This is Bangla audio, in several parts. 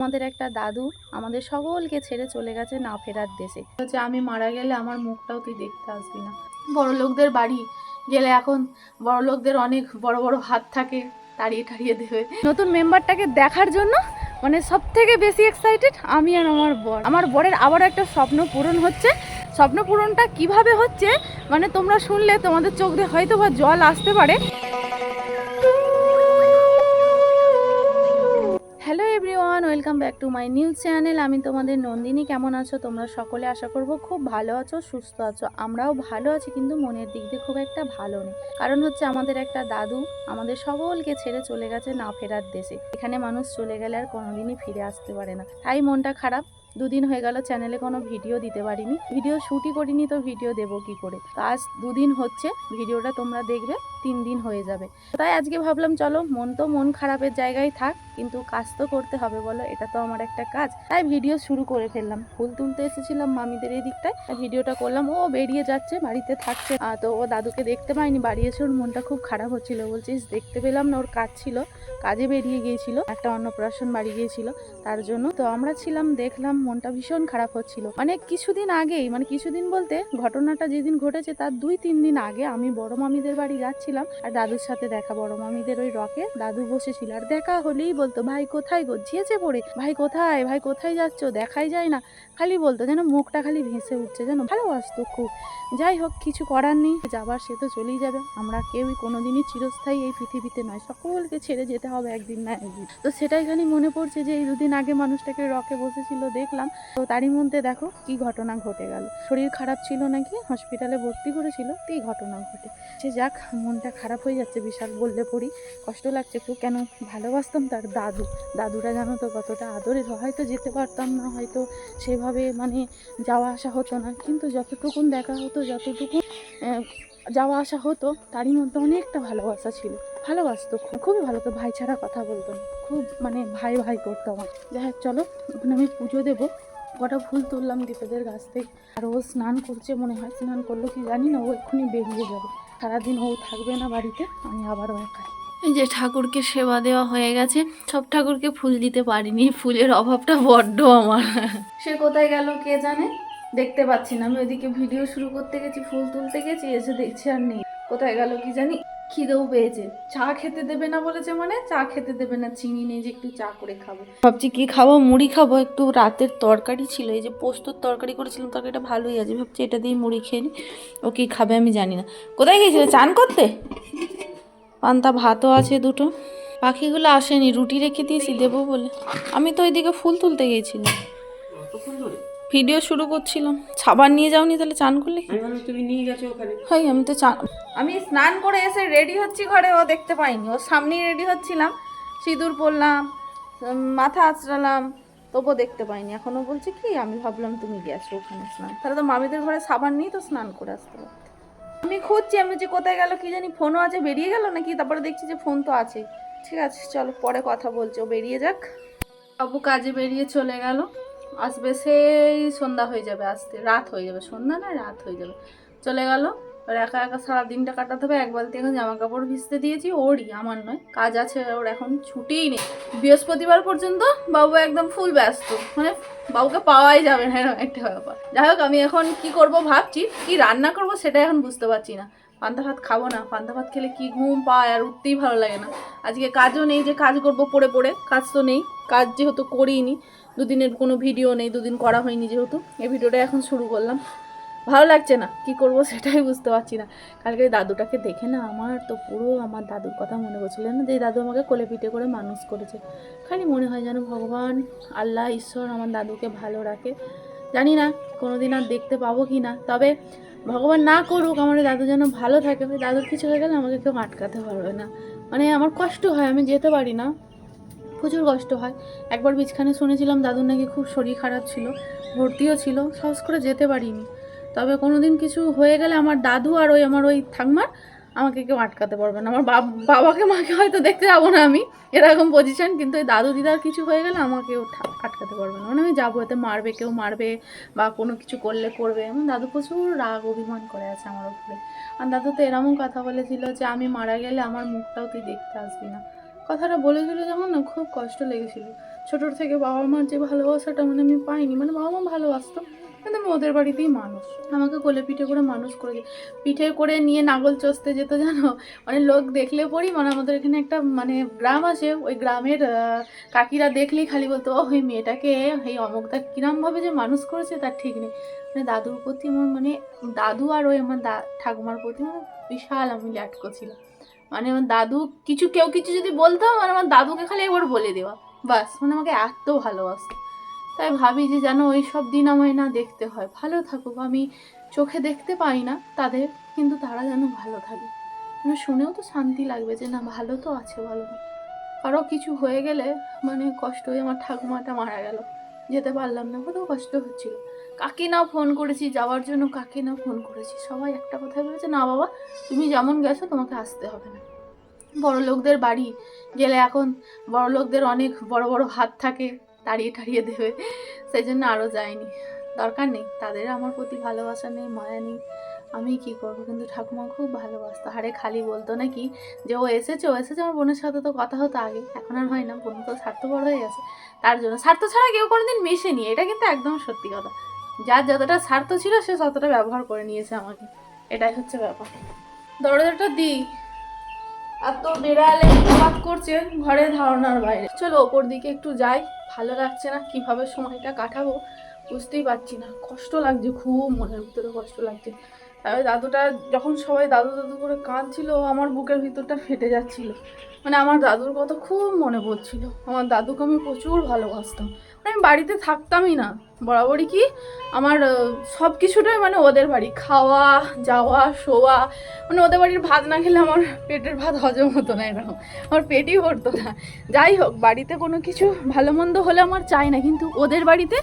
আমাদের একটা দাদু আমাদের সকলকে ছেড়ে চলে গেছে না ফেরার দেশে। হচ্ছে আমি মারা গেলে আমার মুখটাও তুই দেখতে আসবি না। বড় লোকদের বাড়ি গেলে এখন বড় লোকদের অনেক বড় বড় হাত থাকে তাড়িয়ে টাড়িয়ে দেবে। নতুন মেম্বারটাকে দেখার জন্য মানে সব থেকে বেশি এক্সাইটেড আমি আর আমার বর। আমার বরের আবার একটা স্বপ্ন পূরণ হচ্ছে। স্বপ্ন পূরণটা কীভাবে হচ্ছে? মানে তোমরা শুনলে তোমাদের চোখ দিয়ে হয়তো বা জল আসতে পারে। Hello everyone, welcome back to my news channel. আমি তোমাদের নন্দিনী, কেমন আছো? তোমরা সকলে আশা করব খুব ভালো আছো, সুস্থ আছো। আমরাও ভালো আছি, কিন্তু মনের দিক দিয়ে খুব একটা ভালো নেই। কারণ হচ্ছে আমাদের একটা দাদু আমাদের সকলকে ছেড়ে চলে গেছে না ফেরার দেশে। এখানে মানুষ চলে গেলে আর কোনোদিনই ফিরে আসতে পারে না। তাই মনটা খারাপ। দুদিন হয়ে গেল চ্যানেলে কোনো ভিডিও দিতে পারিনি। ভিডিও শ্যুটই করিনি, তো ভিডিও দেবো কি করে? তো আজ দুদিন হচ্ছে, ভিডিওটা তোমরা দেখবে। তিন দিন হয়ে যাবে। তাই আজকে ভাবলাম, চলো, মন তো মন খারাপের জায়গায় থাক, কিন্তু কাজ তো করতে হবে বলো, এটা তো আমার একটা কাজ। তাই ভিডিও শুরু করে ফেললাম। ফুল তুলতে এসেছিলাম মামিদের এই দিকটায় ভিডিওটা করলাম, ও বেরিয়ে যাচ্ছে, বাড়িতে থাকছে। তো ও দাদুকে দেখতে পাইনি, বাড়ি এসে ওর মনটা খুব খারাপ হচ্ছিল। বলছিস দেখতে পেলাম না, ওর কাজ ছিল। কাজে বেরিয়ে গিয়েছিল। একটা অন্নপ্রাশন বাড়ি গিয়েছিল। তার জন্য তো আমরা ছিলাম, দেখলাম মনটা ভীষণ খারাপ হচ্ছিল। মানে কিছুদিন আগেই মানে কিছুদিন বলতে ঘটনাটা যেদিন ঘটেছে, তার দুই, তিন দিন আগে আমি বড় মামিদের বাড়ি যাচ্ছিলাম আর দাদুর সাথে দেখা, বড় মামিদের ওই রকে দাদু বসেছিল। আর দেখা হলেই বলতো, ভাই কোথায় গজিয়েছে পড়ে। ভাই কোথায়? ভাই কোথায় যাচ্ছ? দেখাই যায় না। খালি বলতো, যেন মুখটা খালি ভেসে উঠছে, যেন ভালোবাসতো খুব। যাই হোক, কিছু করার নেই, যাবার সে তো চলেই যাবে। আমরা কেউই কোনোদিনই চিরস্থায়ী এই পৃথিবীতে নয়, সকলকে ছেড়ে যেতে হবে একদিন না একদিন। তো সেটাই খালি মনে পড়ছে যে এই দুদিন আগে মানুষটাকে রকে বসেছিল, দেখলাম। তো তারই মধ্যে দেখো, কি ঘটনা ঘটে গেল। শরীর খারাপ ছিল নাকি? হসপিটালে ভর্তি করেছিল তো এই ঘটনা ঘটে? সে যাক মনটা খারাপ হয়ে যাচ্ছে, বিশাল বললে পড়ি। কষ্ট লাগছে খুব। কেন ভালোবাসতাম তার দাদু। দাদুরা জানো তো কতটা আদরের। হয়তো যেতে পারতাম না, হয়তো সেভাবে মানে যাওয়া আসা হতো না। কিন্তু যতটুকুন দেখা হতো, যতটুকু যাওয়া আসা হতো, তারই মধ্যে অনেকটা ভালোবাসা ছিল। ভালোবাসতো খুবই ভালো তো ভাই ছাড়া কথা বলতো খুব মানে ভাই ভাই করতো আমার। যাই হোক, চলো ওখানে আমি পুজো দেবো। কটা ফুল তুললাম দীপেদের গাছ থেকে। আর ও স্নান করছে মনে হয়। স্নান করল কি জানি না, ও এক্ষুনি বেরিয়ে যাবে। সারাদিন ও থাকবে না বাড়িতে আমি আবারও একাই। এই যে ঠাকুরকে সেবা দেওয়া হয়ে গেছে সব ঠাকুরকে ফুল দিতে পারিনি ফুলের অভাবটা বড্ড আমার। সে কোথায় গেল কে জানে? দেখতে পাচ্ছি না আমি ওইদিকে ভিডিও শুরু করতে গেছি ফুল তুলতে গেছি এসে দেখছি আর নেই। কোথায় গেল কি জানি? খিদেও পেয়েছে। চা খেতে দেবে না বলেছে মানে চা খেতে দেবে না চিনি নেই যে একটু চা করে খাব। ভাবছি কি খাব মুড়ি খাব একটু রাতের তরকারি ছিল এই যে পোস্তর তরকারি করেছিলাম তরকারিটা ভালোই আছে ভাবছি এটা দিয়ে মুড়ি খেয়ে নি ও কি খাবে আমি জানি না। কোথায় গিয়েছিল? চান করতে? পান্তা ভাতও আছে দুটো। পাখিগুলো আসেনি রুটি রেখে দিয়েছি দেবো বলে। আমি তো ওইদিকে ফুল তুলতে গিয়েছিলাম। ভিডিও শুরু করছিলাম। সাবান নিয়ে যাওনি তাহলে চান করলে কি? আমি তুমি নিয়ে গেছো ওখানে? হাই আমি তো চান আমি স্নান করে এসে রেডি হচ্ছি ঘরে ও দেখতে পাইনি। ও সামনেই রেডি হচ্ছিলাম। সিঁদুর পরলাম মাথা আঁচড়ালাম তবুও দেখতে পাইনি। এখনও বলছে কি আমি ভাবলাম তুমি গেছো ওখানে স্নান। তাহলে তো মামিদের ঘরে সাবান নিয়ে তো স্নান করে আসতে পারতে আমি খুঁজছি আমি যে কোথায় গেল? কি জানি ফোনও আছে বেরিয়ে গেল নাকি? তারপরে দেখছি যে ফোন তো আছে। ঠিক আছে চলো পরে কথা বলছি ও বেরিয়ে যাক। বাবু কাজে বেরিয়ে চলে গেল। আসবে সেই সন্ধ্যা হয়ে যাবে, আসতে রাত হয়ে যাবে। সন্ধ্যা না, রাত হয়ে যাবে। চলে গেল। আর একা একা সারা দিনটা কাটাতে হবে। এক বালতি এখন জামা কাপড় ভিজতে দিয়েছি। ওরই, আমার নয়। কাজ আছে, ওর এখন ছুটিই নেই। বৃহস্পতিবার পর্যন্ত বাবু একদম ফুল ব্যস্ত। মানে বাবুকে পাওয়াই যাবে না, এরকম একটা ব্যাপার। যাই হোক, আমি এখন কি করব ভাবছি, কি রান্না করব সেটা এখন বুঝতে পারছি না। পান্তা ভাত খাব না। পান্তা ভাত খেলে কি ঘুম পায় আর উঠতেই ভালো লাগে না। আজকে কাজও নেই যে কাজ করব পড়ে পড়ে। কাজ তো নেই। কাজ যেহেতু করিনি দুদিনের কোনো ভিডিও নেই, দুদিন করা হয়নি যেহেতু। এই ভিডিওটা এখন শুরু করলাম। ভালো লাগছে না, কি করব সেটাই বুঝতে পারছি না। কালকে দাদুটাকে দেখে না আমার তো পুরো আমার দাদুর কথা মনে পড়ছিল। না যে দাদু আমাকে কোলে পিঠে করে মানুষ করেছে। খালি মনে হয় যেন ভগবান, আল্লাহ, ঈশ্বর আমার দাদুকে ভালো রাখে। জানি না কোনো দিন আর দেখতে পাবো কি না। তবে ভগবান না করুক, আমার দাদু যেন ভালো থাকে। দাদুর কিছু হয়ে গেলে আমাকে কেউ আটকাতে পারবে না। মানে আমার কষ্ট হয়, আমি যেতে পারি না। প্রচুর কষ্ট হয়। একবার বিছখানে শুনেছিলাম দাদুর নাকি খুব শরীর খারাপ ছিল, ভর্তিও ছিল, সাহস করে যেতে পারিনি। তবে কোনোদিন কিছু হয়ে গেলে আমার দাদু আর ওই আমার ওই ঠাকমার আমাকে কেউ আটকাতে পারবে না। আমার বাবাকে মাকে হয়তো দেখতে যাব না আমি, এরকম পজিশন কিন্তু ওই দাদু দিদার কিছু হয়ে গেলে আমাকে আটকাতে পারবে না। মানে আমি যাব, এতে মারবে, কেউ মারবে বা কোনো কিছু করলে করবে। এমন দাদু প্রচুর রাগ অভিমান করে আছে আমার উপরে। আর দাদু তো এরকম কথা বলেছিল যে, আমি মারা গেলে আমার মুখটাও তুই দেখতে আসবি না। কথাটা বলেছিল যখন না, খুব কষ্ট লেগেছিল। ছোটোর থেকে বাবা মার যে ভালোবাসাটা মানে আমি পাইনি মানে বাবা মা ভালোবাসতো, কিন্তু আমি ওদের বাড়িতেই মানুষ। আমাকে কোলে পিঠে করে মানুষ করেছে পিঠে করে নিয়ে নাগল চষতে যেত, জানো? মানে লোক দেখলে পরই মানে আমাদের এখানে একটা মানে গ্রাম আছে, ওই গ্রামের কাকিরা দেখলেই খালি বলতো ওই মেয়েটাকে এই অমুকটা কিরমভাবে যে মানুষ করেছে তার ঠিক নেই। মানে দাদুর প্রতি আমার মানে দাদু আর ওই আমার দা, ঠাকুমার প্রতি মানে বিশাল আমি ল্যাটকো ছিল মানে আমার দাদু, কিছু কেউ কিছু যদি বলতাম মানে আমার দাদুকে খালি একবার বলে দেওয়া। বাস মানে আমাকে এত ভালোবাসতো। তাই ভাবি যে যেন ওই সব দিন আমায় না দেখতে হয়। ভালো থাকুক, আমি চোখে দেখতে পাই না তাদের, কিন্তু তারা যেন ভালো থাকে। মানে শুনেও তো শান্তি লাগবে যে না, ভালো তো আছে, ভালো কারও কিছু হয়ে গেলে মানে কষ্ট হয়ে আমার ঠাকুমাটা মারা গেল। যেতে পারলাম না কত কষ্ট হচ্ছিল। কাকে না ফোন করেছি, যাওয়ার জন্য কাকে না ফোন করেছি, সবাই একটা কথাই বলেছে, না বাবা, তুমি যেমন গেছো তোমাকে আসতে হবে না। বড় লোকদের বাড়ি গেলে এখন বড় লোকদের অনেক বড় বড় হাত থাকে তাড়িয়ে টাড়িয়ে দেবে সেই জন্য আরও যায়নি। দরকার নেই, তাদের আমার প্রতি ভালোবাসা নেই, মায়া নেই, আমি কি করব? কিন্তু ঠাকুমা খুব ভালোবাসতো। হারে খালি বলতো নাকি যে, ও এসেছে ও এসেছে, আমার বোনের সাথে তো কথা হতো আগে, এখন আর হয় না, বোন তো স্বার্থপর হয়ে গেছে। তার জন্য স্বার্থ ছাড়া কেউ কোনোদিন মেশেনি, এটা কিন্তু একদম সত্যি কথা। যার যতটা স্বার্থ ছিল, সে ততটা ব্যবহার করে নিয়েছে আমাকে। এটাই হচ্ছে ব্যাপার। দরজাটা দিই। আর তো বেড়ালে কাজ করছে ঘরে ধারণার বাইরে। চলো ওপর দিকে একটু যাই। ভালো লাগছে না কীভাবে সময়টা কাটাবো বুঝতেই পারছি না। কষ্ট লাগছে, খুব মনের ভিতরে কষ্ট লাগছে। তারপরে দাদুটা, যখন সবাই দাদু দাদু করে কাঁদছিল, আমার বুকের ভিতরটা ফেটে যাচ্ছিল। মানে আমার দাদুর কথা খুব মনে পড়ছিল। আমার দাদুকে আমি প্রচুর ভালোবাসতাম। মানে আমি বাড়িতে থাকতামই না। বরাবরই কি আমার সব কিছুটাই মানে ওদের বাড়ি। খাওয়া, যাওয়া, শোয়া মানে ওদের বাড়ির ভাত না খেলে আমার পেটের ভাত হজম হতো না এরকম। আমার পেটই ভরতো না। যাই হোক, বাড়িতে কোনো কিছু ভালো মন্দ হলে আমার চাই না, কিন্তু ওদের বাড়িতে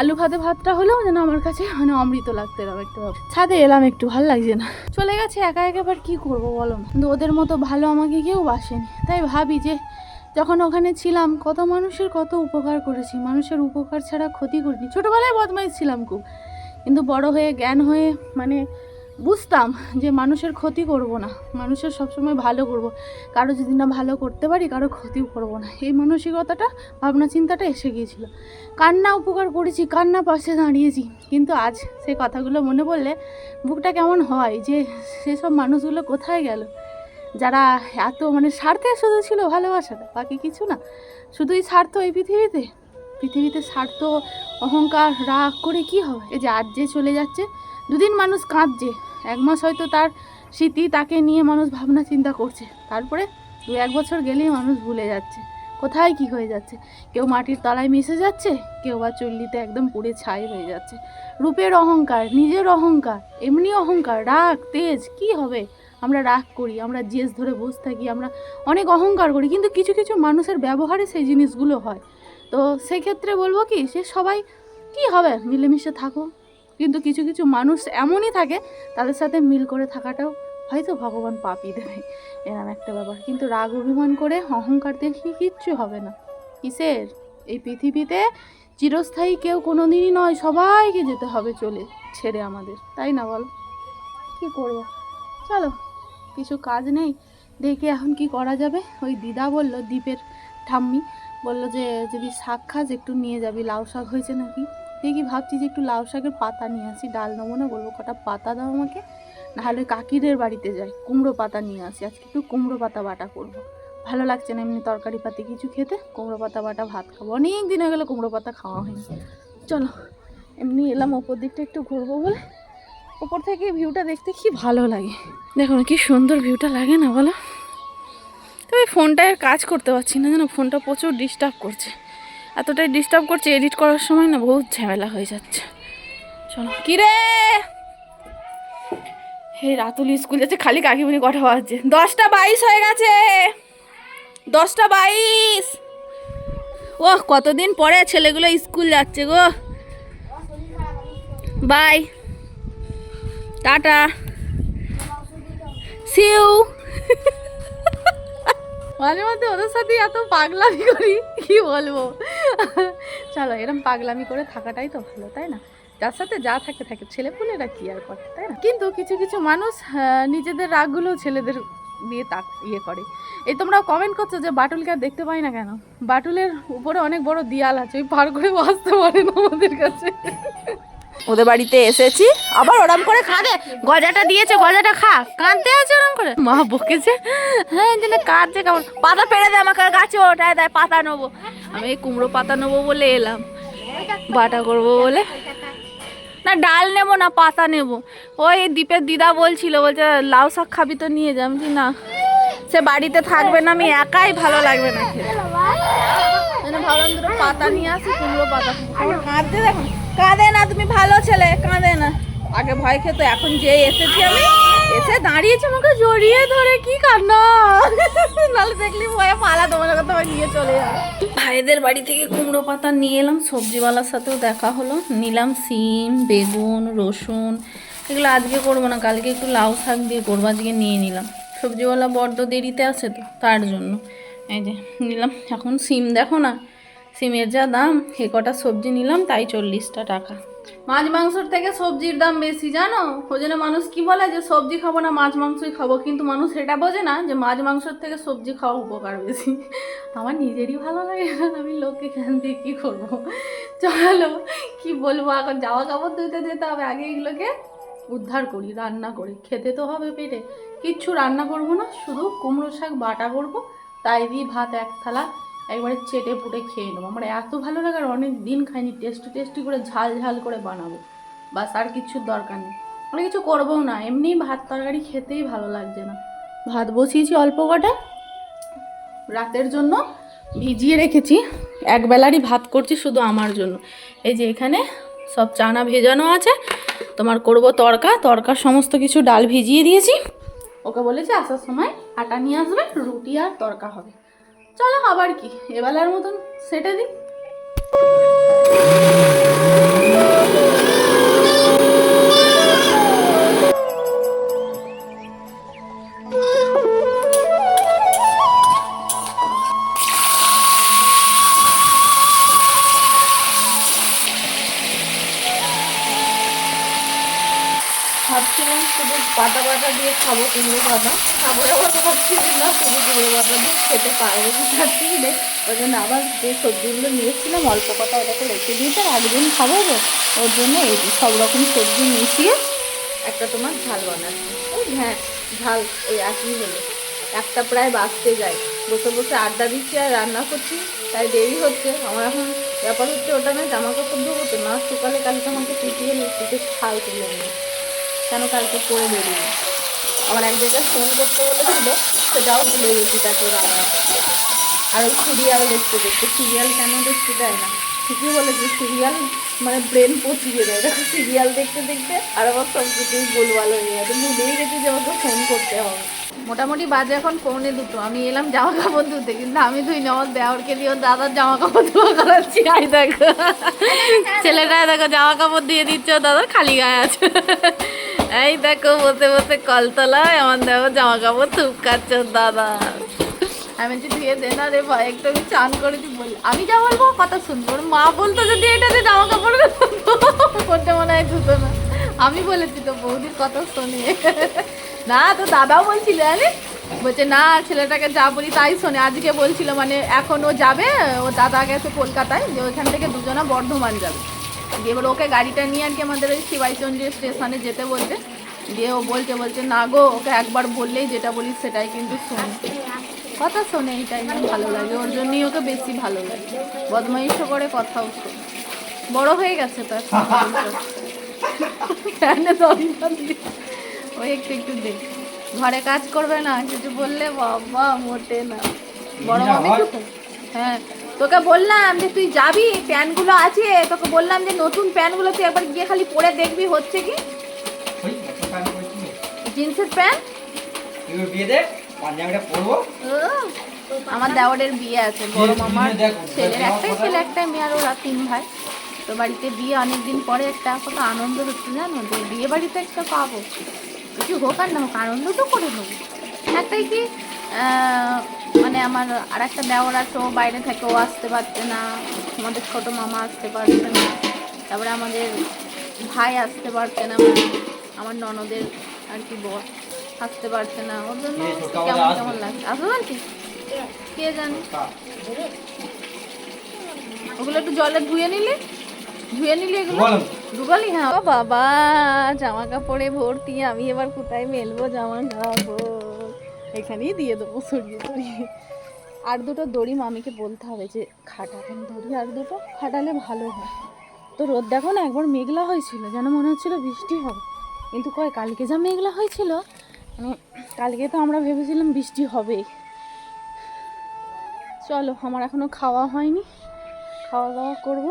আলু ভাতে ভাতটা হলেও যেন আমার কাছে মানে অমৃত লাগতো এরকম একটু। ছাদে এলাম, একটু ভালো লাগছে না। চলে গেছে একা একা এবার কী করব বলো? কিন্তু ওদের মতো ভালো আমাকে কেউ বাসেনি। তাই ভাবি যে যখন ওখানে ছিলাম, কত মানুষের কত উপকার করেছি। মানুষের উপকার ছাড়া ক্ষতি করিনি। ছোটোবেলায় বদমাইশ ছিলাম খুব। কিন্তু বড় হয়ে, জ্ঞান হয়ে মানে বুঝতাম যে মানুষের ক্ষতি করব না। মানুষের সবসময় ভালো করব। কারও যদি না ভালো করতে পারি, কারও ক্ষতিও করব না। এই মানসিকতাটা, ভাবনা চিন্তাটা এসে গিয়েছিল। কান্না উপকার করেছি, কান্না পাশে দাঁড়িয়েছি। কিন্তু আজ সেই কথাগুলো মনে পড়লে, বুকটা কেমন হয় যে সেসব মানুষগুলো কোথায় গেল? যারা এত মানে স্বার্থে শুধু ছিল ভালোবাসাটা, বাকি কিছু না। শুধুই স্বার্থ এই পৃথিবীতে? পৃথিবীতে স্বার্থ, অহংকার, রাগ করে কি হবে? এই যে আজ যে চলে যাচ্ছে, দুদিন মানুষ কাঁদছে। এক মাস হয়তো তার স্মৃতি তাকে নিয়ে মানুষ ভাবনা চিন্তা করছে। তারপরে দু এক বছর গেলেই মানুষ ভুলে যাচ্ছে। কোথায় কি হয়ে যাচ্ছে? কেউ মাটির তলায় মিশে যাচ্ছে, কেউ বা চল্লিতে একদম পুড়ে ছাই হয়ে যাচ্ছে। রূপের অহংকার, নিজের অহংকার, এমনি অহংকার, রাগ, তেজ, কি হবে? আমরা রাগ করি, আমরা জেস ধরে বসে থাকি, আমরা অনেক অহংকার করি, কিন্তু কিছু কিছু মানুষের ব্যবহারে সেই জিনিসগুলো হয়। তো সেক্ষেত্রে বলব কি, সে সবাই কি হবে? মিলেমিশে থাকো। কিন্তু কিছু কিছু মানুষ এমনই থাকে, তাদের সাথে মিল করে থাকাটাও হয়তো ভগবান পাপই দেবে, এরম একটা ব্যাপার। কিন্তু রাগ অভিমান করে অহংকার দেখি কিচ্ছু হবে না। কিসের? এই পৃথিবীতে চিরস্থায়ী কেউ কোনো দিনই নয়, সবাইকে যেতে হবে চলে, ছেড়ে আমাদের। তাই না বলো? কি করব? চলো। কিছু কাজ নেই। দেখে এখন কি করা যাবে। ওই দিদা বলল দ্বীপের ঠাম্মি বলল যে, যদি শাক খাস একটু নিয়ে যাবি। লাউ শাক হয়েছে নাকি? দেখি ভাবছি যে একটু লাউ শাকের পাতা নিয়ে আসি। ডাল নেব না বলব কটা পাতা দাও আমাকে। নাহলে কাকিদের বাড়িতে যাই। কুমড়ো পাতা নিয়ে আসি। আজকে একটু কুমড়ো পাতা বাটা করব। ভালো লাগছে না এমনি তরকারি পাতি কিছু খেতে। কুমড়ো পাতা বাটা ভাত খাব। অনেক দিন হয়ে গেলো কুমড়ো পাতা খাওয়া হয়নি। চলো, এমনি এলাম ওপর দিকটা একটু ঘুরবো বলে। ওপর থেকে ভিউটা দেখতে কি ভালো লাগে। দেখো না, কি সুন্দর ভিউটা লাগে না বলো? তবে ফোনটায় কাজ করতে পারছি না, জানো? ফোনটা প্রচুর ডিস্টার্ব করছে। এতটাই ডিস্টার্ব করছে এডিট করার সময় না বহুত ঝামেলা হয়ে যাচ্ছে। চলো, কি রে? হে, রাতুল স্কুল যাচ্ছে, খালি কাকিমুনি কথা বাজছে দশটা বাইশ হয়ে গেছে। দশটা বাইশ। ও কতদিন পরে ছেলেগুলো স্কুল যাচ্ছে গো। বাই। টাটা। সিউ মাঝে মধ্যে ওদের সাথে এত পাগলামি করি, কি বলব? চলো এরকম পাগলামি করে থাকাটাই তো ভালো, তাই না? যার সাথে যা থাকে থাকে। ছেলে পুলেরা কি আর করে, তাই না? কিন্তু কিছু কিছু মানুষ নিজেদের রাগগুলো ছেলেদের দিয়ে তাক ইয়ে করে। এই তোমরা কমেন্ট করছ যে বাটুলকে আর দেখতে পাই না কেন? বাটুলের উপরে অনেক বড় দিয়াল আছে, ওই পার করে আসতে পারে না আমাদের কাছে। ওদের বাড়িতে এসেছি। আবার ওরম করে খাবে গজাটা দিয়েছে, গজাটা খা। কাঁদতে আছে ওরম করে। মা বকেছে হ্যাঁ দিলে কাঁদছে কেমন। পাতা পেড়ে দে আমাকে গাছে ওটায় দেয়, পাতা নেব। আমি এই কুমড়ো পাতা নেব বলে এলাম। বাটা করব বলে। না, ডাল নেব না, পাতা নেব। ওই দীপের দিদা বলছিল, বলছে, লাউ শাক খাবি তো নিয়ে যাম কি না। সে বাড়িতে থাকবে না, আমি একাই ভালো লাগবে না খেতে। দুটো পাতা নিয়ে আসি, কুমড়ো পাতা। কাঁদতে দেখো। কাঁদে না, তুমি ভালো ছেলে, কাঁদে না। আগে ভয় খেতো, এখন যে এসেছি আমি, এসে দাঁড়িয়েছে আমাকে জড়িয়ে ধরে, কি কান্না? নাহলে দেখলি ভয়ে পালা তোমার কথা নিয়ে চলে যাবে। ভাইদের বাড়ি থেকে কুমড়ো পাতা নিয়ে এলাম, সবজিওয়ালার সাথেও দেখা হলো। নিলাম সিম, বেগুন, রসুন, এগুলো আজকে করব না, কালকে একটু লাউ শাক দিয়ে করব, আজকে নিয়ে নিলাম। সবজিওয়ালা বড্ড দেরিতে আছে তো, তার জন্য। এই যে, নিলাম, এখন সিম দেখো না সিমের যা দাম, এ কটা সবজি নিলাম, তাই চল্লিশটা টাকা। মাছ মাংসর থেকে সবজির দাম বেশি, জানো? ওই জন্য মানুষ কি বলে যে, সবজি খাব না, মাছ মাংসই খাব। কিন্তু মানুষ সেটা বোঝে না যে, মাছ মাংসর থেকে সবজি খাওয়া উপকার বেশি। আমার নিজেরই ভালো লাগে আমি লোককে এখান দিয়ে কী করব? চলো, কি বলব? এখন জামা কাপড় ধুতে দিতে হবে, আগে এগুলোকে উদ্ধার করি, রান্না করি। খেতে তো হবে পেটে। কিচ্ছু রান্না করব না, শুধু কুমড়ো শাক বাটা করব, তাই দিয়ে ভাত এক থালা একবারে চেটে পুটে খেয়ে নেব। আমার এত ভালো লাগে আর অনেক দিন খাইনি টেস্টি টেস্টি করে ঝাল ঝাল করে বানাবো। বাস আর কিচ্ছুর দরকার নেই। অনেক কিছু করব না, এমনি ভাত তরকারি খেতেই ভালো লাগছে না। ভাত বসিয়েছি অল্প কটা। রাতের জন্য ভিজিয়ে রেখেছি। একবেলারই ভাত করছি শুধু আমার জন্য। এই যে এখানে সব চানা ভেজানো আছে। তোমার করব তরকা। তরকার সমস্ত কিছু ডাল ভিজিয়ে দিয়েছি। ওকে বলেছি আসার সময় আটা নিয়ে আসবে, রুটি আর তরকা হবে। চলো আবার কি? এবেলার মতন সেটা দিই। ভাবছিলাম শুধু পাতা পাতা দিয়ে খাব, কুমড়ো পাতা খাব আবার ভাবছিলাম না, শুধু কুমড়ো পাতা দিয়ে খেতে পারব। রে ওই জন্য আবার যে সবজিগুলো নিয়েছিলাম, অল্প কথা ওটাকে রেখে দিয়েছে একদিন খাব তো ওর জন্য এই সব রকম সবজি মিশিয়ে একটা তোমার ঝাল বানাচ্ছি। হ্যাঁ ঝাল ওই একই হলো। একটা প্রায় বাঁচতে যায়। বসে বসে আড্ডা দিচ্ছি আর রান্না করছি, তাই দেরি হচ্ছে। আমার এখন ব্যাপার হচ্ছে ওটা না জামা কাপড় ধোবো তো, না সকালে কালকে আমাকে পিটিয়ে পিঠে ছাল তুলে নেবে। কেন কালকে পরে বেরিয়ে আমার এক জায়গায় ফোন করতে বলেছিল সেটাও ভুলে গেছি তাকে রান্না করতে। আর ওই সিরিয়াল দেখতে দেখতে, সিরিয়াল কেন দেখতে দেয় না? ঠিকই বলেছি, সিরিয়াল মানে ব্রেন পচিয়ে দেয়। দেখো, সিরিয়াল দেখতে দেখতে আর আমার সব কিছুই গোলবাল হয়ে গেছে ভুলেই গেছি যে আমাকে ফোন করতে হবে। মোটামুটি বাজে এখন পৌনে দুটো। আমি এলাম জামা কাপড় ধুতে, কিন্তু আমি ধুই না আমার দেওয়ারকে দিয়ে দাদার জামা কাপড় ধোয়া করাচ্ছি? আই দেখো। ছেলেটা দেখো জামা কাপড় দিয়ে দিচ্ছে দাদার খালি গায়ে আছে। এই দেখো, বসে বসে কলতলায় আমার দেখো জামা কাপড় থুপকাচ্ছে দাদা। আমি যে ধুয়ে দে না রে ভাই, একটু আমি চান করেছি বলি। আমি যা বলব কথা শুনব। মা বলতো যদি এটাতে জামা কাপড় করতে মনে হয় ধুতো না। আমি বলেছি তো, বৌদির কথা শুনিয়ে না, তো দাদাও বলছিল আরে বলছে, না, ছেলেটাকে যা বলি তাই শোনে। আজকে বলছিল মানে এখন ও যাবে, ও দাদা গেছে কলকাতায়, যে ওইখান থেকে দুজনা বর্ধমান যাবে। দিয়ে এবার ওকে গাড়িটা নিয়ে আর কি আমাদের ওই শিবাইচন্ডী স্টেশনে যেতে বলছে। দিয়ে ও বলছে বলছে না গো ওকে একবার বললেই যেটা বলি সেটাই কিন্তু শোনে। কথা শোনে এই টাইমে ভালো লাগে। ওর জন্যই ওকে বেশি ভালো লাগে। বদমাইশ করে কথাও শোনে। বড় হয়ে গেছে তো ওই একটু একটু দেখ। ঘরে কাজ করবে না কিছু বললে বাবা মোটে না। বড় মামি হ্যাঁ। তোকে বললাম যে তুই যাবি প্যান্টগুলো আছে তোকে বললাম যে নতুন প্যান্টগুলো তুই একবার গিয়ে খালি পরে দেখবি হচ্ছে কি। জিন্সের প্যান্ট? আমার দেওয়ারের বিয়ে আছে বড় মামার ছেলের একটাই ছেলে একটাই মেয়ে আর ওরা তিন ভাই। তো বাড়িতে বিয়ে অনেকদিন পরে একটা কত আনন্দ হচ্ছে জানো? যে বিয়ে বাড়িতে একটা পাবো। কিছু হোক আর না হোক আনন্দ তো করে নেব। একটাই কি মানে আমার আর একটা দেওয়ার আছে ও বাইরে থেকে ও আসতে পারছে না আমাদের ছোটো মামা আসতে পারছে না তারপরে আমাদের ভাই আসতে পারছে না মানে আমার ননদের আর কি বর আসতে পারছে না ওর জন্য কেমন কেমন? লাগছে? আসবে পারছিস কে? জানে? ওগুলো একটু জলে ধুয়ে নিলি? ধুয়ে নিলি এগুলো? ডুবালি হ্যাঁ। ও বাবা জামা কাপড়ে ভর্তি আমি এবার কোথায় মেলবো জামা কাপড়? এখানেই দিয়ে দেবো, সরিয়ে সরিয়ে। আর দুটো দড়ি মামিকে বলতে হবে যে, খাটাবেন দড়ি আর দুটো, খাটালে ভালো হয়। তো রোদ দেখো না, একবার মেঘলা হয়েছিল, যেন মনে হচ্ছিল বৃষ্টি হবে। কিন্তু কয়, কালকে যা মেঘলা হয়েছিল মানে কালকে তো আমরা ভেবেছিলাম বৃষ্টি হবেই। চলো, আমার এখনও খাওয়া হয়নি। খাওয়া দাওয়া করব।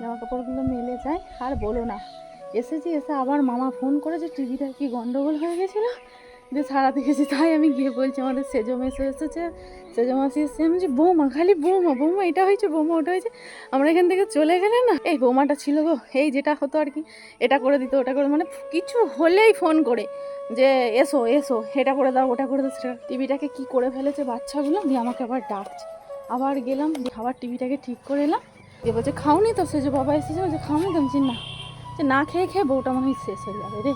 জামা কাপড়গুলো মেলে যায়। আর বলো না, এসেছি এসে আবার মামা ফোন করেছে টিভিটা কি গন্ডগোল হয়ে গেছিল? দিয়ে সারাতে গেছি তাই আমি গিয়ে বলছি, আমাদের সেজো মেসে এসেছে, সেজো মাসি এসেছে। আমি যে বৌমা, খালি বৌমা বৌমা, এটা হয়েছে, বৌমা, ওটা হয়েছে। আমরা এখান থেকে চলে গেলে না? এই বৌমাটা ছিল গো, এই যেটা হতো আর কি, এটা করে দিত, ওটা করে মানে কিছু হলেই ফোন করে যে, এসো এসো, এটা করে দাও, ওটা করে দাও। সেটা টিভিটাকে কী করে ফেলেছে বাচ্চাগুলো, দিয়ে আমাকে আবার ডাকছে। আবার গেলাম আবার টিভিটাকে ঠিক করে এলাম। দিয়ে বলছে, খাওনি তো সে যে বাবা এসেছে। বলছে, খাওনি তো? আমি না। যে না খেয়ে খেয়ে বউটা মনে হয় শেষ হয়ে যাবে রে।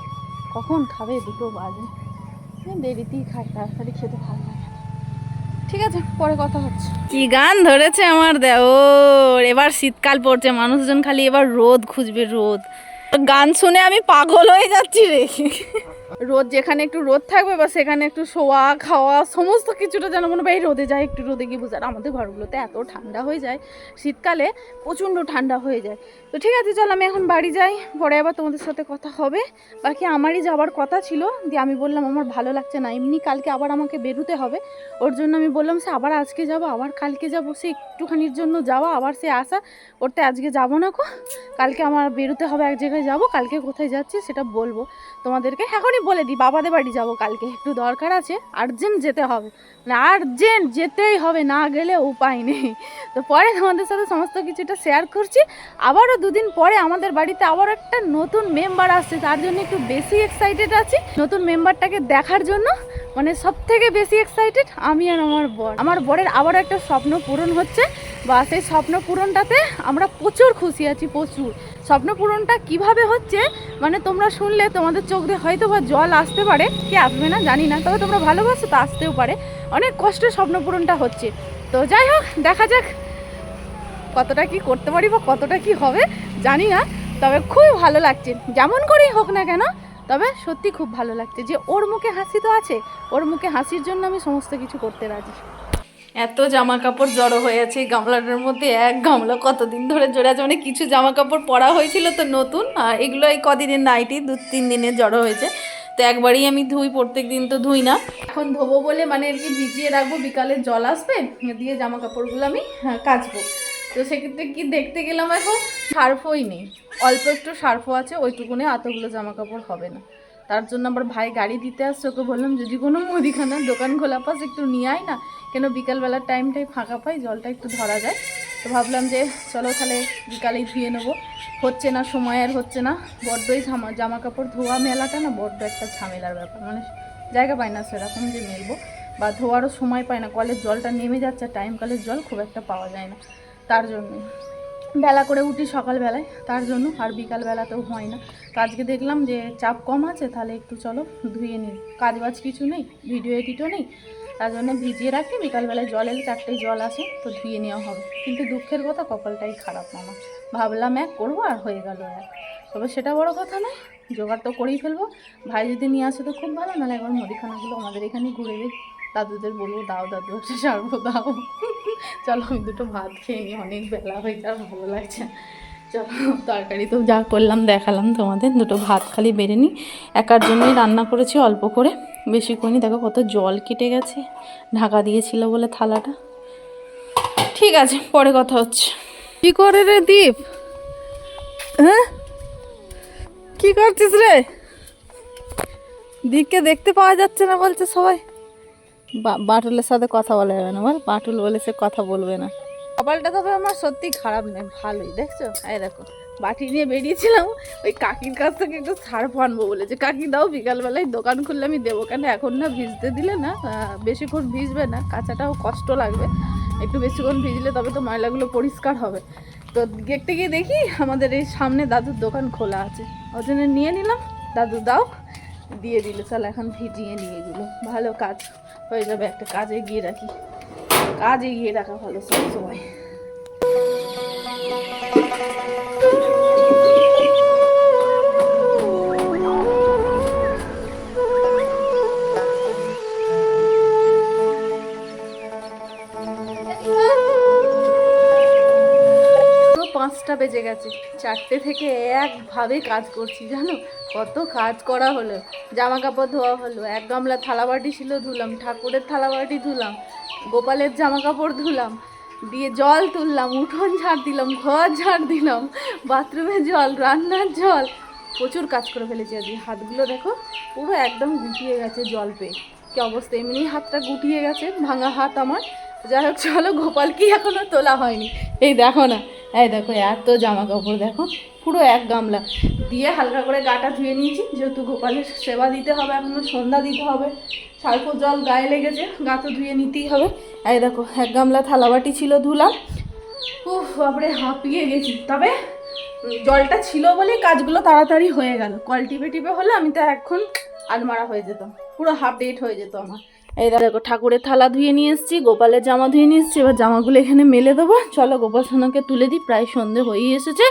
কখন খাবে দুটো বাজে? দেরিতেই খাই তাড়াতাড়ি খেতে ভালো লাগে ঠিক আছে, পরে কথা হচ্ছে। কি গান ধরেছে আমার দেওর এবার শীতকাল পড়ছে, মানুষজন খালি এবার রোদ খুঁজবে, রোদ। গান শুনে আমি পাগল হয়ে যাচ্ছি রে। রোদ যেখানে একটু রোদ থাকবে বা সেখানে একটু শোয়া, খাওয়া, সমস্ত কিছুটা যেন মনে হয় রোদে যায়, একটু রোদে গিয়ে বুঝে আর আমাদের ঘরগুলোতে এত ঠান্ডা হয়ে যায়, শীতকালে প্রচণ্ড ঠান্ডা হয়ে যায়। তো ঠিক আছে, চল আমি এখন বাড়ি যাই, পরে আবার তোমাদের সাথে কথা হবে। বাকি আমারই যাওয়ার কথা ছিল, দিয়ে আমি বললাম আমার ভালো লাগছে না, এমনি কালকে আবার আমাকে বেরোতে হবে। ওর জন্য আমি বললাম, সে আবার আজকে যাব, আবার কালকে যাব, সে একটুখানির জন্য যাওয়া, আবার সে আসা। ওরতে আজকে যাব না কো? কালকে আমার বেরোতে হবে এক জায়গায় যাব, কালকে কোথায় যাচ্ছি সেটা বলব। তোমাদেরকে এখনই বলে দিই, বাবাদের বাড়ি যাব কালকে, একটু দরকার আছে আর্জেন্ট যেতে হবে। মানে আর্জেন্ট যেতেই হবে, না গেলে উপায় নেই। তো পরে তোমাদের সাথে সমস্ত কিছুটা শেয়ার করছি। আবারও দুদিন পরে আমাদের বাড়িতে আবার একটা নতুন মেম্বার আসছে, তার জন্য একটু বেশি এক্সাইটেড আছি। নতুন মেম্বারটাকে দেখার জন্য মানে সব থেকে বেশি এক্সাইটেড আমি আর আমার বর। আমার বরের আবার একটা স্বপ্ন পূরণ হচ্ছে। বা সেই স্বপ্ন পূরণটাতে আমরা প্রচুর খুশি আছি, প্রচুর। স্বপ্ন পূরণটা কীভাবে হচ্ছে মানে তোমরা শুনলে তোমাদের চোখ দিয়ে হয়তো বা জল আসতে পারে, কে আসবে না জানি না, তবে তোমরা ভালোবাসো তো আসতেও পারে। অনেক কষ্টে স্বপ্ন পূরণটা হচ্ছে। তো যাই হোক, দেখা যাক কতটা কি করতে পারি বা কতটা কি হবে, জানি না। তবে খুবই ভালো লাগছে। যেমন করেই হোক না কেন, তবে সত্যি খুব ভালো লাগছে যে ওর মুখে হাসি তো আছে। ওর মুখে হাসির জন্য আমি সমস্ত কিছু করতে রাজি। এত জামা কাপড় জড়ো হয়ে আছে গামলাটার মধ্যে এক গামলা কতদিন ধরে জড়ে আছে? মানে কিছু জামা কাপড় পরা হয়েছিল তো নতুন আর এগুলো এই কদিনের নাইটি দু তিন দিনের জড়ো হয়েছে। তো একবারই আমি ধুই প্রত্যেক দিন তো ধুই না। এখন ধোবো বলে মানে আর কি ভিজিয়ে রাখব বিকালে জল আসবে দিয়ে জামা কাপড়গুলো আমি হ্যাঁ, কাচবো। তো সেক্ষেত্রে কি দেখতে গেলাম এখন? সার্ফই নেই। অল্প একটু সার্ফও আছে ওইটুকুনে এতগুলো জামা কাপড় হবে না। তার জন্য আবার ভাই গাড়ি দিতে আসছে, ওকে বললাম, যদি কোনো মুদিখানার দোকান খোলা পাস, একটু নিয়ে আয় না। কেন বিকালবেলার টাইমটাই ফাঁকা পাই, জলটা একটু ধরা যায়। তো ভাবলাম যে, চলো তাহলে বিকালেই ধুয়ে নেব। হচ্ছে না, সময় আর হচ্ছে না। বড্ডই জামা জামা কাপড় ধোয়া মেলাটা না বড্ড একটা ঝামেলার ব্যাপার। মানে জায়গা পায় না সেরকম যে মেলবো, বা ধোয়ারও সময় পায় না। কলের জলটা নেমে যাচ্ছে টাইম কলের জল খুব একটা পাওয়া যায় না, তার জন্য বেলা করে উঠি সকালবেলায়, তার জন্য আর বিকালবেলাতেও হয় না। আজকে দেখলাম যে চাপ কম আছে, তাহলে একটু চলো ধুয়ে নিই। কাজ বাজ কিছু নেই, ভিডিও এডিটও নেই, তার জন্য ভিজিয়ে রাখি। বিকালবেলায় জল এলে চারটেই জল আসে তো ধুয়ে নেওয়া হবে। কিন্তু দুঃখের কথা, কপালটাই খারাপ মামা। ভাবলাম এক করব আর হয়ে গেল এক। তবে সেটা বড় কথা নয়, জোগাড় তো করেই ফেলব। ভাই যদি নিয়ে আসে তো খুব ভালো, নাহলে একবার মুদিখানাগুলো আমাদের এখানেই ঘুরে দিই দাদুদের বলব, দাও দাদু সারবো, দাও। চলো, আমি দুটো ভাত খেয়ে নিই, অনেক বেলা হয়ে আর ভালো লাগছে। না। চলো তরকারি তো যা করলাম দেখালাম তোমাদের। দুটো ভাত খালি বেড়ে নিই। একার জন্যই রান্না করেছি অল্প করে। বেশি করিনি। দেখো কত জল কেটে গেছে। ঢাকা দিয়েছিল বলে থালাটা। ঠিক আছে পরে কথা হচ্ছে। কি করে রে দীপ? হ্যাঁ? কি করছিস রে? দীপকে দেখতে পাওয়া যাচ্ছে না বলছে সবাই। বা- বাটুলের সাথে কথা বলা যাবে না বল। বাটুল বলেছে কথা বলবে না। কপালটা তবে আমার সত্যি খারাপ নেই ভালোই, দেখছ? এই দেখো, বাটি নিয়ে বেরিয়েছিলাম, ওই কাকির কাছ থেকে একটু সার্ফ আনব বলেছে, কাকি, দাও, বিকালবেলায় দোকান খুললে আমি দেবো কেন? এখন না ভিজতে দিলে না বেশিক্ষণ ভিজবে না, কাঁচাটাও কষ্ট লাগবে, একটু বেশিক্ষণ ভিজলে তবে তো ময়লাগুলো পরিষ্কার হবে। তো দেখতে গিয়ে দেখি আমাদের এই সামনে দাদুর দোকান খোলা আছে ওই নিয়ে নিলাম, দাদু দাও, দিয়ে দিল, চল এখন ভিজিয়ে নিয়ে এগুলো, ভালো কাজ, হয়ে যাবে একটা কাজে গিয়ে রাখি। কাজে গিয়ে রাখা ভালো, সব সময়। পাঁচটা বেজে গেছে। চারটে থেকে একভাবে কাজ করছি, জানো? কত কাজ করা হলো। জামা কাপড় ধোয়া হলো, এক গামলা থালাবাটি ছিল ধুলাম, ঠাকুরের থালাবাটি ধুলাম। গোপালের জামা কাপড় ধুলাম, দিয়ে জল তুললাম, উঠোন ঝাড় দিলাম, ঘর ঝাড় দিলাম, বাথরুমে জল, রান্নার জল। প্রচুর কাজ করে ফেলেছি আজকে। হাতগুলো দেখো, পুরো একদম গুটিয়ে গেছে জল পেয়ে। কি অবস্থা, এমনি হাতটা গুটিয়ে গেছে, ভাঙা হাত আমার। যাই হোক, চলো গোপাল কি এখনও তোলা হয়নি। এই দেখো না এই দেখো, এত জামা কাপড় দেখো, পুরো এক গামলা। দিয়ে হালকা করে গাটা ধুয়ে নিয়েছি, যেহেতু গোপালের সেবা দিতে হবে, এখনও সন্ধ্যা দিতে হবে। সার্ফ জল গায়ে লেগেছে গা তো ধুয়ে নিতেই হবে। এই দেখো, এক গামলা থালাবাটি ছিল ধুলাম। উফ, বাপরে, হাঁপিয়ে গেছি। তবে জলটা ছিল বলেই কাজগুলো তাড়াতাড়ি হয়ে গেল। কল টিপে টিপে হলে আমি তো এখন আলমারা হয়ে যেতাম। পুরো হাফ ডেট হয়ে যেত আমার। এই দেখো, ঠাকুরের থালা ধুয়ে নিয়ে এসেছি, গোপালের জামা ধুয়ে নিয়ে এসেছি, এবার জামাগুলো এখানে মেলে দেবো। চলো গোপাল সোনাকে তুলে দিই, প্রায় সন্ধে হয়েই এসেছে।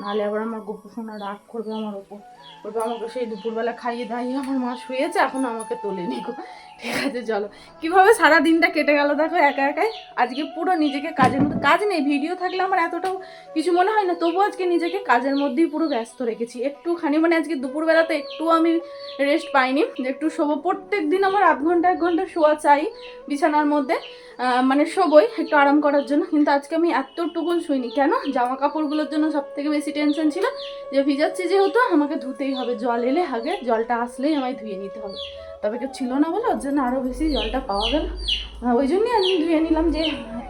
নাহলে আবার আমার গোপাল সোনা রাগ করবে আমার ওপর। বলবে আমাকে সেই দুপুরবেলা খাইয়ে দাইয়ে আমার মা শুয়েছে, এখন আমাকে তোলেনি গো। ঠিক আছে, চলো। কীভাবে সারা দিনটা কেটে গেল দেখো একা একাই? আজকে পুরো নিজেকে কাজের মধ্যে কাজ নেই, ভিডিও থাকলে আমার এতটাও কিছু মনে হয় না, তবু আজকে নিজেকে কাজের মধ্যেই পুরো ব্যস্ত রেখেছি। একটুখানি মানে আজকে দুপুরবেলাতে একটু আমি রেস্ট পাইনি, একটু শোবো। প্রত্যেক দিন আমার আধ ঘণ্টা, এক ঘণ্টা শোয়া চাই বিছানার মধ্যে মানে শোবই একটু আরাম করার জন্য। কিন্তু আজকে আমি এতটুকুন শুইনি। কেন? জামা কাপড়গুলোর জন্য সব থেকে বেশি টেনশন ছিল যে ভিজাচ্ছি যেহেতু, আমাকে ধুতেই হবে, জল এলে আগে জলটা আসলেই আমায় ধুয়ে নিতে হবে। তবে কেউ ছিল না বলে ওর জন্য আরও বেশি জলটা পাওয়া গেল। ওই জন্যই আমি ধুয়ে নিলাম যে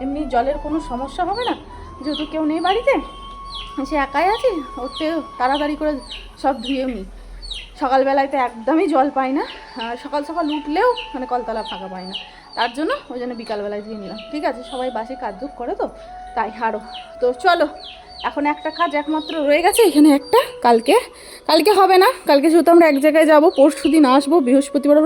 এমনি জলের কোনো সমস্যা হবে না। যেহেতু কেউ নেই বাড়িতে, সে একাই আছে ওতে তাড়াতাড়ি করে সব ধুয়ে নিই। সকালবেলায় তো একদমই জল পাই না। আর সকাল সকাল উঠলেও মানে কলতলা ফাঁকা পাই না। তার জন্য ওই জন্য বিকালবেলায় ধুয়ে নিলাম। ঠিক আছে, সবাই বাসে কাজ করে তো, তাই আরও তো চলো এখন একটা কাজ একমাত্র রয়ে গেছে, এখানে একটা, কালকে। কালকে হবে না, কালকে যেহেতু আমরা এক জায়গায় যাব, পরশু দিন আসব, বৃহস্পতিবার,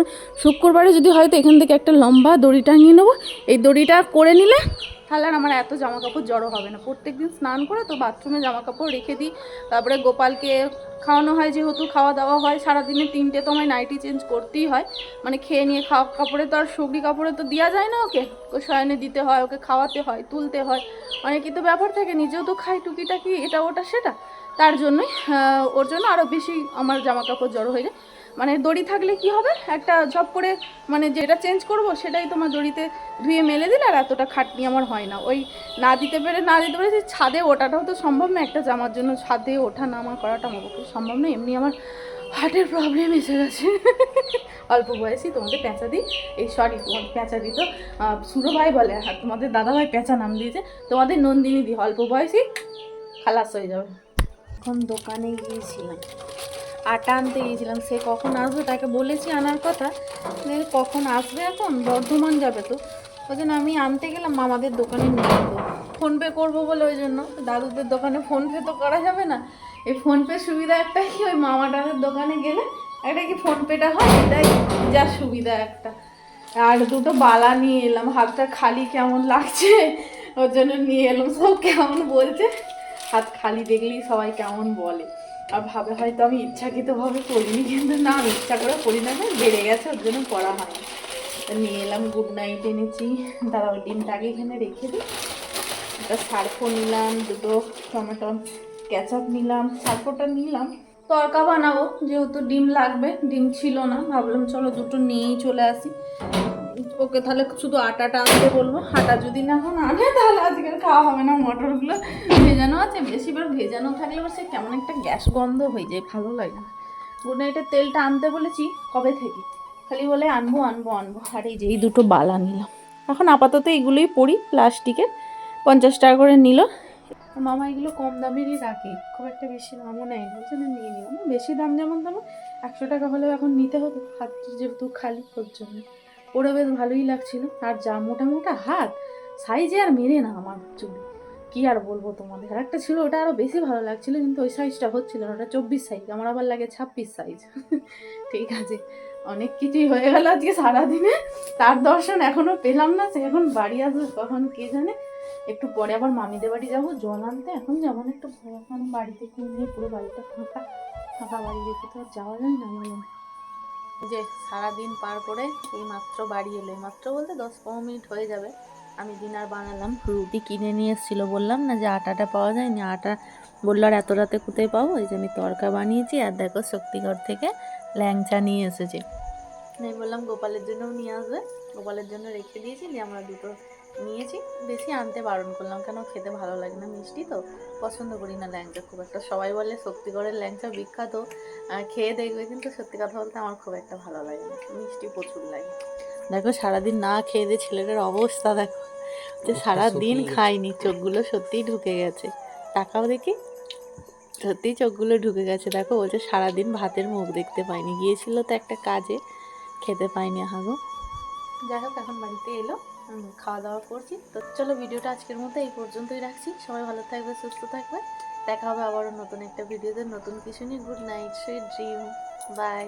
শুক্রবারে যদি হয় তো এখান থেকে একটা লম্বা দড়ি টাঙিয়ে নেব। এই দড়িটা করে নিলে তাহলে আর আমার এত জামা কাপড় জড়ো হবে না। প্রত্যেক দিন স্নান করে তো বাথরুমে জামা কাপড় রেখে দিই। তারপরে গোপালকে খাওয়ানো হয় যেহেতু, খাওয়া দাওয়া হয়। সারাদিনে তিনটে তো আমায় নাইটি চেঞ্জ করতেই হয়। মানে খেয়ে নিয়ে খাওয়া, কাপড়ে তো আর সবরি কাপড়ে তো দেওয়া যায় না ওকে। ওকে শয়নে দিতে হয়, ওকে খাওয়াতে হয়, তুলতে হয়। অনেকই তো ব্যাপার থাকে, নিজেও তো খাই, টুকিটাকি, এটা ওটা, সেটা। তার জন্যই ওর জন্য আরও বেশি আমার জামা কাপড় জড়ো হয়ে যায়। মানে দড়ি থাকলে কি হবে? একটা ঝপ করে মানে যেটা চেঞ্জ করব সেটাই তোমার দড়িতে ধুয়ে মেলে দিলে আর এতটা খাটনি আমার হয় না। ওই না দিতে পেরে, না দিতে পেরে যে ছাদে ওঠাটাও তো সম্ভব না। একটা জামার জন্য ছাদে ওঠা, নামা করাটা আমার পক্ষে সম্ভব না। এমনি আমার হার্টের প্রবলেম এসে গেছে। অল্প বয়সী তোমাদের প্যাঁচা দিই। এই সরি তোমাদের পেঁচা দিত সুরো ভাই বলে আর তোমাদের দাদা ভাই পেঁচা নাম দিয়েছে। তোমাদের নন্দিনী দি, অল্প বয়সী, খালাস হয়ে যাবে। এখন দোকানে গিয়েছিলাম আটা আনতে গিয়েছিলাম, সে কখন আসবে তাকে বলেছি আনার কথা। কখন আসবে এখন? বর্ধমান যাবে তো। ওই জন্য আমি আনতে গেলাম, মামাদের দোকানে নিয়ে যাব। ফোনপে করব বলে ওই জন্য। দাদুদের দোকানে ফোনপে তো করা যাবে না। এই ফোনপে সুবিধা একটা কি? ওই মামাটাদের দোকানে গেলে একটা কি ফোনপেটা হয়? এটাই যা সুবিধা একটা। আর দুটো বালা নিয়ে এলাম। হাতটা খালি কেমন লাগছে? ওর জন্য নিয়ে এলাম। সব কেমন বলছে? হাত খালি দেখলেই সবাই কেমন বলে। আর ভাবে হয়তো আমি ইচ্ছাকৃতভাবে করিনি, কিন্তু না, আমি ইচ্ছা করে করি না না বেড়ে গেছে, ওর জন্য করা হয় নিয়ে এলাম গুড নাইট এনেছি। তারা ওই ডিমটাকে এখানে রেখে দিই একটা সার্ফও নিলাম, দুটো টমেটো ক্যাচাপ নিলাম, সার্ফটা নিলাম। তরকা বানাবো, যেহেতু ডিম লাগবে, ডিম ছিল না, ভাবলাম চলো দুটো নিয়েই চলে আসি। ওকে তাহলে শুধু আটাটা আনতে বলব আটা যদি না এখন আনে তাহলে আজকে আর খাওয়া হবে না মটরগুলো। ভেজানো আছে, বেশিবার ভেজানো থাকলে সে কেমন একটা গ্যাস গন্ধ হয়ে যায়, ভালো লাগে না। গুড নাইটের তেলটা আনতে বলেছি, কবে থেকে? খালি বলে আনব আনব আনব। আর এই যে এই দুটো বালা নিলাম। এখন আপাতত এগুলোই পড়ি, প্লাস্টিকের। পঞ্চাশ টাকা করে নিল। মামা এগুলো কম দামেরই রাখে, খুব একটা বেশি দামও নেয় না জন্য নিয়ে নিলাম বেশি দাম যেমন তেমন, একশো টাকা হলেও এখন নিতে হতো হাত যেহেতু খালি, ওর জন্য। ওরা বেশ ভালোই লাগছিল। আর যা মোটা মোটা হাত সাইজে আর মেরে না আমার চুল। কি আর বলব তোমাদের? আর একটা ছিল, ওটা আরও বেশি ভালো লাগছিল, কিন্তু ওই সাইজটা হচ্ছিল না। ওটা চব্বিশ সাইজ আমার আবার লাগে ছাব্বিশ সাইজ ঠিক আছে, অনেক কিছুই হয়ে গেল আজকে সারাদিনে। তার দর্শন এখনও পেলাম না, সে এখন বাড়ি আসবে কখন কে জানে। একটু পরে আবার মামিদের বাড়ি যাব, জল আনতে। এখন যাব না, একটু এখন বাড়ি থেকে নিয়ে পুরো বাড়িটা ফাঁকা ফাঁকা বাড়ি রেখে তো আর যাওয়া যায় না যে সারাদিন পার করে এই মাত্র বাড়ি এলো। মাত্র বলতে দশ পনেরো মিনিট হয়ে যাবে। আমি ডিনার বানালাম, রুটি কিনে নিয়ে এসেছিল। বললাম, না, যে আটাটা পাওয়া যায়নি, আটা বলল, আর এত রাতে কোথায় পাবো? এই যে আমি তরকা বানিয়েছি, আর দেখো শক্তিগড় থেকে ল্যাংচা নিয়ে এসেছি। আমি বললাম, গোপালের জন্যও নিয়ে আসবে। গোপালের জন্য রেখে দিয়েছি, দিয়ে আমরা দুটো নিয়েছি বেশি আনতে বারণ করলাম। কেন খেতে ভালো লাগে না মিষ্টি তো? পছন্দ করি না ল্যাংচা খুব একটা। সবাই বলে শক্তিগড়ের ল্যাংচা বিখ্যাত। খেয়ে দেখবে কিন্তু সত্যি কথা বলতে আমার খুব একটা ভালো লাগে না। মিষ্টি প্রচুর লাগে। দেখো সারাদিন না খেয়ে দিয়ে ছেলেটার অবস্থা দেখো। যে সারাদিন খায়নি চোখগুলো সত্যিই ঢুকে গেছে। টাকাও দেখি। সত্যিই চোখগুলো ঢুকে গেছে। দেখো বলছে সারাদিন ভাতের মুখ দেখতে পাইনি গিয়েছিল তো একটা কাজে। খেতে পাইনি হাগো যাই হোক এখন বাড়িতে এলো। খাওয়া দাওয়া করছি। তো চলো ভিডিওটা আজকের মতো এই পর্যন্তই রাখছি। সবাই ভালো থাকবে, সুস্থ থাকবে। দেখা হবে আবারও নতুন একটা ভিডিওতে। নতুন কিছু নিয়ে good night, sweet dream. Bye.